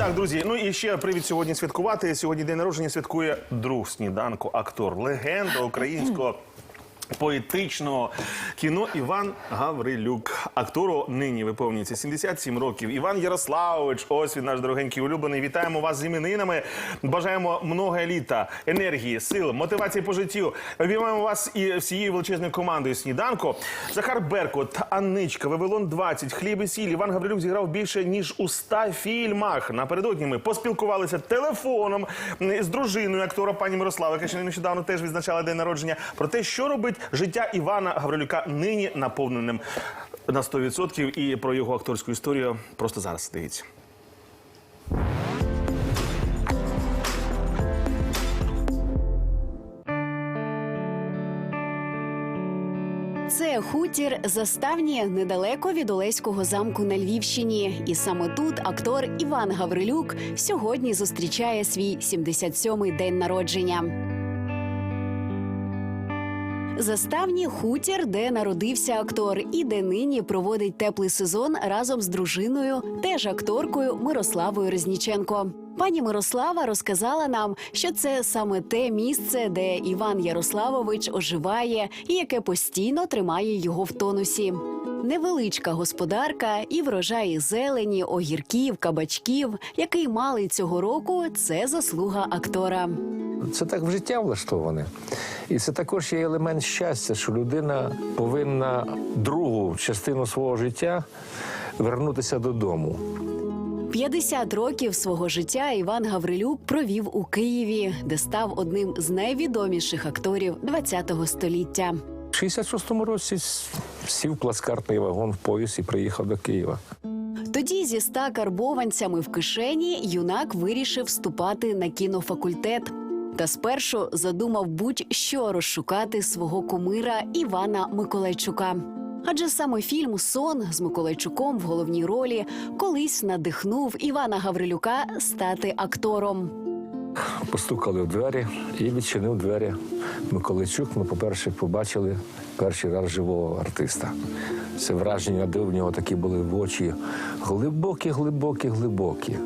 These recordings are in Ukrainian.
Так, друзі, ну і ще привід сьогодні святкувати. Сьогодні день народження святкує друг сніданку, актор, легенда українського. Поетичного кіно Іван Гаврилюк. Актору нині виповнюється 77 років. Іван Ярославович, ось він наш дорогенький улюблений. Вітаємо вас з іменинами. Бажаємо много літа, енергії, сил, мотивації по життю. Обіймаємо вас і всією величезною командою сніданку. Захар Беркут, Анничка, Вавилон 20, Хліб і сіль. Іван Гаврилюк зіграв більше ніж у 100 фільмах. Напередодні ми поспілкувалися телефоном з дружиною актора пані Мирослави, яка ще нещодавно теж відзначала день народження. Про те, що робить життя Івана Гаврилюка нині наповненим на 100% і про його акторську історію просто зараз дивіться. Це хутір заставні недалеко від Олеського замку на Львівщині. І саме тут актор Іван Гаврилюк сьогодні зустрічає свій 77-й день народження. Заставні хутір, де народився актор, і де нині проводить теплий сезон разом з дружиною, теж акторкою Мирославою Резніченко. Пані Мирослава розказала нам, що це саме те місце, де Іван Ярославович оживає і яке постійно тримає його в тонусі. Невеличка господарка і врожаї зелені, огірків, кабачків, який мали цього року, це заслуга актора. Це так в життя влаштоване. І це також є елемент щастя, що людина повинна другу частину свого життя вернутися додому. 50 років свого життя Іван Гаврилюк провів у Києві, де став одним з найвідоміших акторів ХХ століття. В 66-му році сів плацкартний вагон в поїзд і приїхав до Києва. Тоді зі ста карбованцями в кишені юнак вирішив вступати на кінофакультет. Та спершу задумав будь-що розшукати свого кумира Івана Миколайчука. Адже саме фільм Сон з Миколайчуком в головній ролі колись надихнув Івана Гаврилюка стати актором. Постукали в двері і відчинив двері Миколайчук. Ми, по-перше, побачили перший раз живого артиста. Це враження, де в нього такі були в очі глибокі, глибокі, глибокі.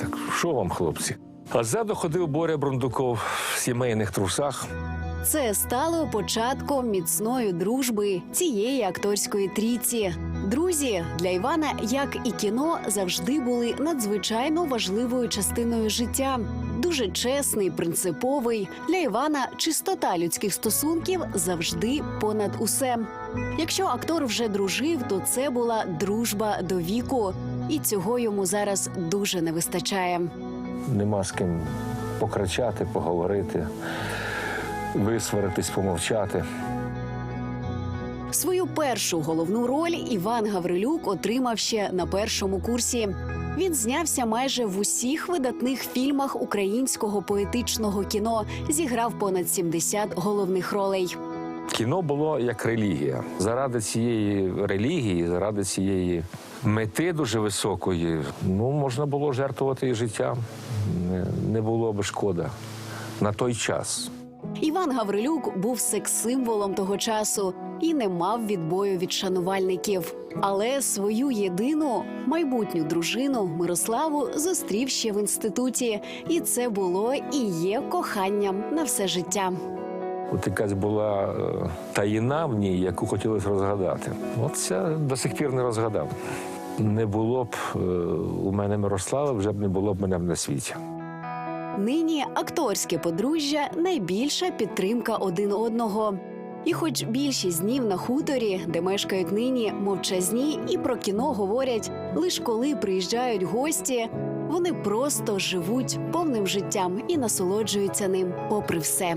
Так, що вам, хлопці? А ззаду ходив Боря Брундуков в сімейних трусах. Це стало початком міцної дружби цієї акторської трійці. Друзі для Івана, як і кіно, завжди були надзвичайно важливою частиною життя. Дуже чесний, принциповий для Івана чистота людських стосунків завжди понад усе. Якщо актор вже дружив, то це була дружба до віку, і цього йому зараз дуже не вистачає. Нема з ким покричати, поговорити, висваритись, помовчати. Свою першу головну роль Іван Гаврилюк отримав ще на першому курсі. Він знявся майже в усіх видатних фільмах українського поетичного кіно, зіграв понад 70 головних ролей. Кіно було як релігія. Заради цієї релігії, заради цієї мети дуже високої, ну можна було жертвувати і життя. Не, не було би шкода на той час. Іван Гаврилюк був секс-символом того часу і не мав відбою від шанувальників. Але свою єдину майбутню дружину Мирославу зустрів ще в інституті, і це було і є коханням на все життя. От якась була е, таїна в ній, яку хотілося розгадати. От це до сих пір не розгадав. Не було б е, у мене Мирослава, вже б не було б мене на світі. Нині акторське подружжя найбільша підтримка один одного. І, хоч більшість днів на хуторі, де мешкають нині мовчазні, і про кіно говорять лише коли приїжджають гості, вони просто живуть повним життям і насолоджуються ним, попри все.